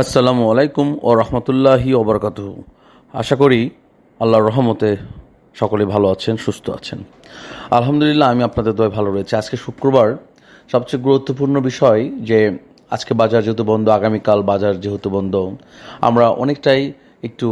আসসালামু আলাইকুম ও রহমতুল্লাহি ওবরকাত আশা করি আল্লাহর রহমতে সকলে ভালো আছেন, সুস্থ আছেন। আলহামদুলিল্লাহ, আমি আপনাদের দয় ভালো রয়েছে। আজকে শুক্রবার। সবচেয়ে গুরুত্বপূর্ণ বিষয় যে আজকে বাজার যেহেতু বন্ধ, আগামীকাল বাজার যেহেতু বন্ধ, আমরা অনেকটাই একটু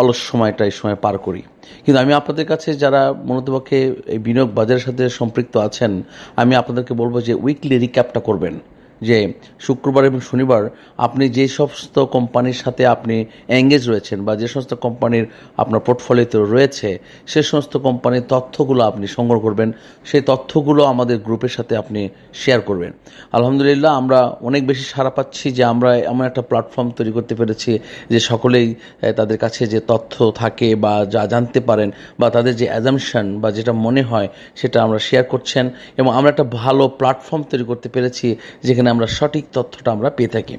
অলস সময়টা এই সময় পার করি। কিন্তু আমি আপনাদের কাছে যারা মূলতপক্ষে এই বিনিয়োগ বাজারের সাথে সম্পৃক্ত আছেন, আমি আপনাদেরকে বলব যে উইকলি রিক্যাপটা করবেন। যে শুক্রবার এবং শনিবার আপনি যে সমস্ত কোম্পানির সাথে আপনি এঙ্গেজ রয়েছেন বা যে সমস্ত কোম্পানির আপনার পোর্টফোলিওতে রয়েছে, সে সমস্ত কোম্পানির তথ্যগুলো আপনি সংগ্রহ করবেন। সেই তথ্যগুলো আমাদের গ্রুপের সাথে আপনি শেয়ার করবেন। আলহামদুলিল্লাহ, আমরা অনেক বেশি সাড়া পাচ্ছি যে আমরা এমন একটা প্ল্যাটফর্ম তৈরি করতে পেরেছি যে সকলেই তাদের কাছে যে তথ্য থাকে বা যা জানতে পারেন বা তাদের যে অ্যাজামশন বা যেটা মনে হয় সেটা আমরা শেয়ার করছেন এবং আমরা একটা ভালো প্ল্যাটফর্ম তৈরি করতে পেরেছি যেখানে আমরা সঠিক তথ্যটা আমরা পেয়ে থাকি।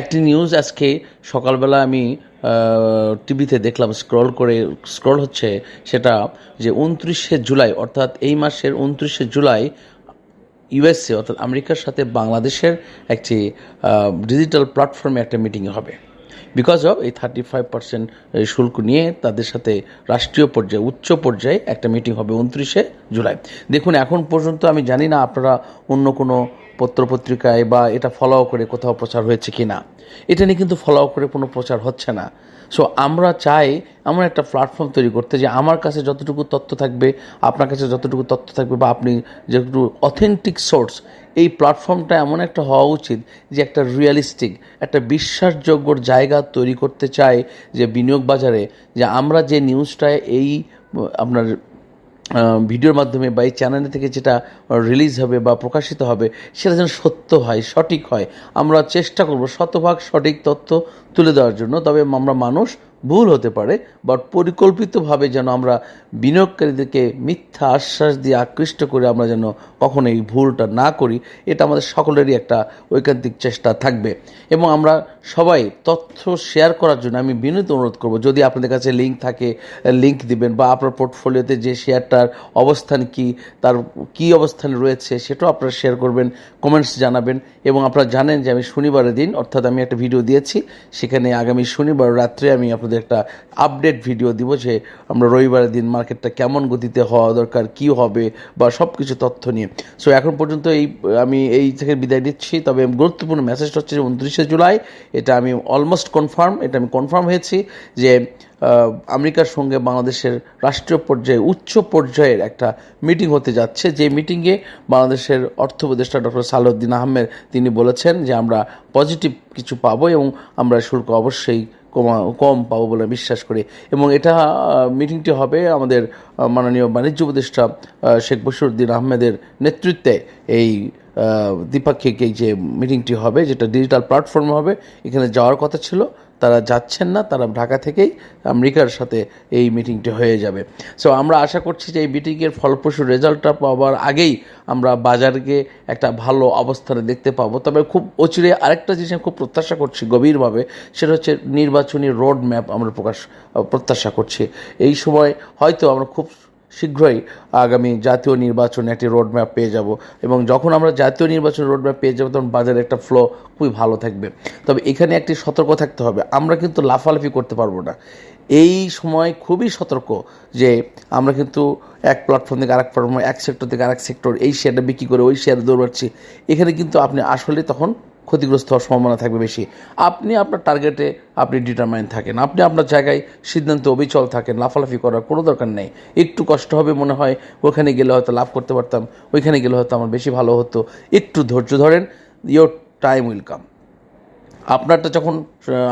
একটি নিউজ আজকে সকালবেলা আমি টিভিতে দেখলাম স্ক্রল করে স্ক্রল হচ্ছে সেটা যে উনত্রিশে জুলাই, অর্থাৎ এই মাসের উনত্রিশে জুলাই ইউএসএ অর্থাৎ আমেরিকার সাথে বাংলাদেশের একটি ডিজিটাল প্ল্যাটফর্মে একটা মিটিং হবে। বিকজ অফ এই থার্টি ফাইভ পার্সেন্ট শুল্ক নিয়ে তাদের সাথে রাষ্ট্রীয় পর্যায়ে, উচ্চ পর্যায়ে একটা মিটিং হবে উনত্রিশে জুলাই। দেখুন, এখন পর্যন্ত আমি জানি না আপনারা অন্য কোনো পত্রপত্রিকায় বা এটা ফলো করে কোথাও প্রচার হয়েছে কি না এটা নিয়ে কিন্তু ফলো করে কোনো প্রচার হচ্ছে না। সো আমরা চাই এমন একটা প্ল্যাটফর্ম তৈরি করতে যে আমার কাছে যতটুকু তথ্য থাকবে, আপনার কাছে যতটুকু তথ্য থাকবে বা আপনি যেটুকু অথেন্টিক সোর্স এই প্ল্যাটফর্মটা এমন একটা হওয়া উচিত যে একটা রিয়েলিস্টিক একটা বিশ্বাসযোগ্য জায়গা তৈরি করতে চাই যে বিনিয়োগ বাজারে, যে আমরা যে নিউজটায় এই, আপনার ভিডিওর মাধ্যমে বা এই চ্যানেল থেকে যেটা রিলিজ হবে বা প্রকাশিত হবে, সেটা যেন সত্য হয়, সঠিক হয়। আমরা চেষ্টা করব শতভাগ সঠিক তথ্য তুলে দেওয়ার জন্য। তবে আমরা মানুষ, ভুল হতে পারে বাট পরিকল্পিতভাবে যেন আমরা বিনিয়োগকারীদেরকে মিথ্যা আশ্বাস দিয়ে আকৃষ্ট করে আমরা যেন কখনো এই ভুলটা না করি, এটা আমাদের সকলেরই একটা ঐকান্তিক চেষ্টা থাকবে। এবং আমরা সবাই তথ্য শেয়ার করার জন্য আমি বিনীত অনুরোধ করব, যদি আপনাদের কাছে লিঙ্ক থাকে লিঙ্ক দিবেন বা আপনার পোর্টফোলিওতে যে শেয়ারটার অবস্থান কি, তার কি অবস্থানে রয়েছে, সেটাও আপনারা শেয়ার করবেন কমেন্টস জানাবেন এবং আপনারা জানেন যে আমি শনিবারের দিন, অর্থাৎ আমি একটা ভিডিও দিয়েছি, সেখানে আগামী শনিবার রাত্রে আমি আপনাদের একটা আপডেট ভিডিও দিব যে আমরা রবিবারের দিন মার্কেটটা কেমন গতিতে হওয়া দরকার, কি হবে বা সব কিছু তথ্য নিয়ে। সো এখন পর্যন্ত এই, আমি এই থেকে বিদায় নিচ্ছি, তবে গুরুত্বপূর্ণ মেসেজটা হচ্ছে যে উনত্রিশে জুলাই, এটা আমি অলমোস্ট কনফার্ম এটা আমি কনফার্ম হয়েছি যে আমেরিকার সঙ্গে বাংলাদেশের রাষ্ট্রীয় পর্যায়ে, উচ্চ পর্যায়ের একটা মিটিং হতে যাচ্ছে। যে মিটিংয়ে বাংলাদেশের অর্থ উপদেষ্টা ডক্টর সালাউদ্দিন আহমেদ তিনি বলেছেন যে, আমরা পজিটিভ কিছু পাবো এবং আমরা শুল্ক অবশ্যই কমা, কম পাবো বলে বিশ্বাস করি। এবং এটা মিটিংটি হবে আমাদের মাননীয় বাণিজ্য উপদেষ্টা শেখ বসিরুদ্দিন আহমেদের নেতৃত্বে এই দ্বিপাক্ষিক এই যে মিটিংটি হবে, যেটা ডিজিটাল প্ল্যাটফর্ম হবে, এখানে যাওয়ার কথা ছিল। তারা যাচ্ছেন না, তারা ঢাকা থেকেই আমেরিকার সাথে এই মিটিংটি হয়ে যাবে। সো আমরা আশা করছি যে এই মিটিংয়ের ফলপ্রসূ রেজাল্টটা পাওয়ার আগেই আমরা বাজারকে একটা ভালো অবস্থানে দেখতে পাবো। তবে খুব অচিরে আরেকটা জিনিস আমি খুব প্রত্যাশা করছি গভীরভাবে, সেটা হচ্ছে নির্বাচনী রোড ম্যাপ আমরা প্রকাশ, প্রত্যাশা করছি। এই সময় হয়তো আমরা খুব শীঘ্রই আগামী জাতীয় নির্বাচনে একটি রোড ম্যাপ পেয়ে যাব এবং যখন আমরা জাতীয় নির্বাচন রোড ম্যাপ পেয়ে যাব, তখন বাজারে একটা ফ্লো খুবই ভালো থাকবে। তবে এখানে একটি সতর্ক থাকতে হবে, আমরা কিন্তু লাফালাফি করতে পারব না। এই সময় খুবই সতর্ক যে আমরা কিন্তু এক প্ল্যাটফর্ম থেকে আরেক প্ল্যাটফর্ম এক সেক্টর থেকে আরেক সেক্টর এই শেয়ারটা বিক্রি করে ওই শেয়ারে দৌড়াচ্ছি। এখানে কিন্তু আপনি আসলে তখন ক্ষতিগ্রস্ত হওয়ার সম্ভাবনা থাকবে বেশি। আপনি আপনার টার্গেটে আপনি ডিটারমাইন থাকেন। আপনি আপনার জায়গায় সিদ্ধান্তে অবিচল থাকেন, লাফালাফি করার কোনো দরকার নেই। একটু কষ্ট হবে মনে হয়, ওখানে গেলে হয়তো লাভ করতে পারতাম, ওইখানে গেলে হয়তো আমার বেশি ভালো হতো। একটু ধৈর্য ধরেন ইয়োর টাইম উইল কাম আপনারটা যখন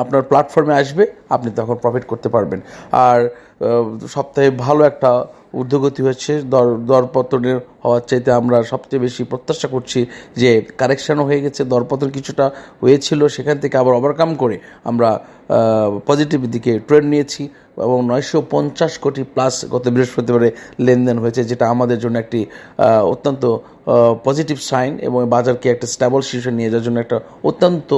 আপনার প্ল্যাটফর্মে আসবে, আপনি তখন প্রফিট করতে পারবেন। আর সপ্তাহে ভালো একটা ঊর্ধ্বগতি হচ্ছে দর, দরপতনের হওয়ার চাইতে আমরা সবচেয়ে বেশি প্রত্যাশা করছি যে কারেকশানও হয়ে গেছে, দরপতন কিছুটা হয়েছিল, সেখান থেকে আবার ওভারকাম করে আমরা পজিটিভ দিকে ট্রেন্ড নিয়েছি এবং নয়শো পঞ্চাশ কোটি প্লাস গত বৃহস্পতিবারে লেনদেন হয়েছে, যেটা আমাদের জন্য একটি অত্যন্ত পজিটিভ সাইন এবং বাজারকে একটা স্ট্যাবল শীর্ষে নিয়ে যাওয়ার জন্য একটা অত্যন্ত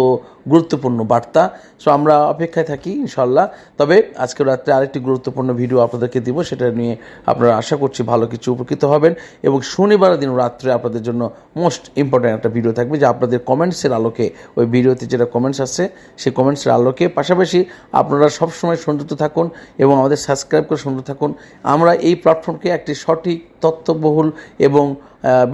গুরুত্বপূর্ণ বার্তা। সো আমরা অপেক্ষায় থাকি ইনশাল্লাহ তবে আজকে রাত্রে আরেকটি গুরুত্বপূর্ণ ভিডিও আপনাদেরকে দিব, সেটা নিয়ে আপনারা আশা করছি ভালো কিছু উপকৃত হবেন। এবং শনিবার দিন রাত্রে আপনাদের জন্য মোস্ট ইম্পর্ট্যান্ট একটা ভিডিও থাকবে, যে আপনাদের কমেন্টসের আলোকে, ওই ভিডিওতে যেটা কমেন্টস আছে সেই কমেন্টসের আলোকে। পাশাপাশি আপনারা সবসময় সংযুক্ত থাকুন এবং আমাদের সাবস্ক্রাইব করে সংযুক্ত থাকুন। আমরা এই প্ল্যাটফর্মকে একটি সঠিক তথ্যবহুল এবং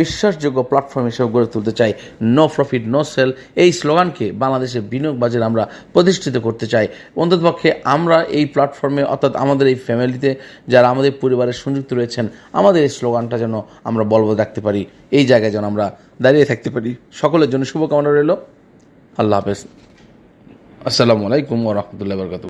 বিশ্বাসযোগ্য প্ল্যাটফর্ম হিসেবে গড়ে তুলতে চাই। নো প্রফিট নো সেল এই স্লোগানকে বাংলাদেশের বিনিয়োগ বাজারে আমরা প্রতিষ্ঠিত করতে চাই। অন্ততপক্ষে আমরা এই প্ল্যাটফর্মে অর্থাৎ আমাদের এই ফ্যামিলিতে যারা আমাদের পরিবারের সংযুক্ত রয়েছেন, আমাদের এই স্লোগানটা যেন আমরা বলবৎ রাখতে পারি। এই জায়গায় যেন আমরা দাঁড়িয়ে থাকতে পারি। সকলের জন্য শুভকামনা রইল। আল্লাহ হাফেজ। আসসালামু আলাইকুম ওরহমতুল্লাহ বরকাত